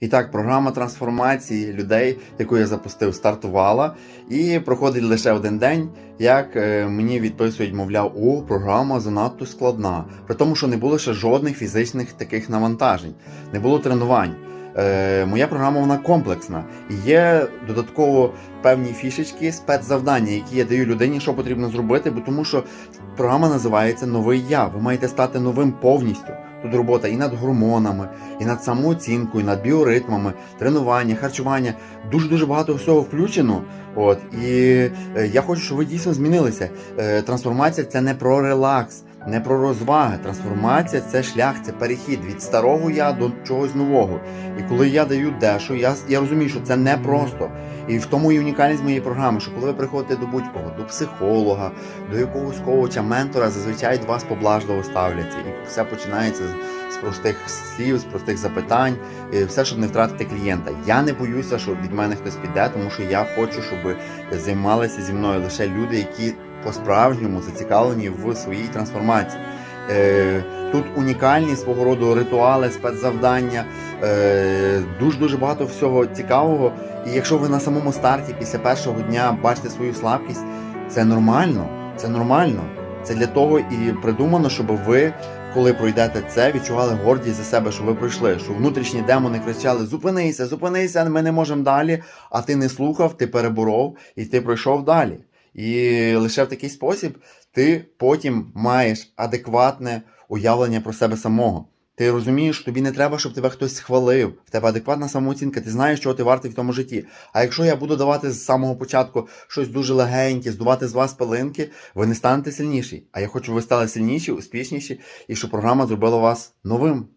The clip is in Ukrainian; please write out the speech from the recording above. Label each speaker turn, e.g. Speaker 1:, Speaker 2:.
Speaker 1: І так, програма трансформації людей, яку я запустив, стартувала, і проходить лише один день, як е, мені відписують, мовляв, о, програма занадто складна. При тому, що не було ще жодних фізичних таких навантажень, не було тренувань. Е, моя програма вона комплексна. І є додатково певні фішечки, спецзавдання, які я даю людині, що потрібно зробити, бо тому що програма називається Новий я. Ви маєте стати новим повністю. Тут робота і над гормонами, і над самооцінкою, і над біоритмами, тренування, харчування. Дуже дуже багато всього включено. От і е, я хочу, щоб ви дійсно змінилися. Е, трансформація це не про релакс, не про розваги. Трансформація це шлях, це перехід від старого я до чогось нового. І коли я даю дещо, я, я розумію, що це не просто. І в тому і унікальність моєї програми, що коли ви приходите до будь-кого, до психолога, до якогось коуча, ментора, зазвичай до вас поблажливо ставляться. І все починається з- простих слів, з простих запитань, і все, щоб не втратити клієнта. Я не боюся, що від мене хтось піде, тому що я хочу, щоб займалися зі мною лише люди, які по-справжньому зацікавлені в своїй трансформації. Тут унікальні свого роду ритуали, спецзавдання, е, дуже дуже багато всього цікавого. І якщо ви на самому старті після першого дня бачите свою слабкість, це нормально. Це нормально. Це для того і придумано, щоб ви, коли пройдете це, відчували гордість за себе, що ви пройшли. Що внутрішні демони кричали: Зупинися, зупинися, ми не можемо далі. А ти не слухав, ти переборов і ти пройшов далі. І лише в такий спосіб ти потім маєш адекватне уявлення про себе самого. Ти розумієш, тобі не треба, щоб тебе хтось хвалив. В тебе адекватна самооцінка, ти знаєш, чого ти вартий в тому житті. А якщо я буду давати з самого початку щось дуже легеньке, здувати з вас пилинки, ви не станете сильніші. А я хочу, щоб ви стали сильніші, успішніші, і щоб програма зробила вас новим.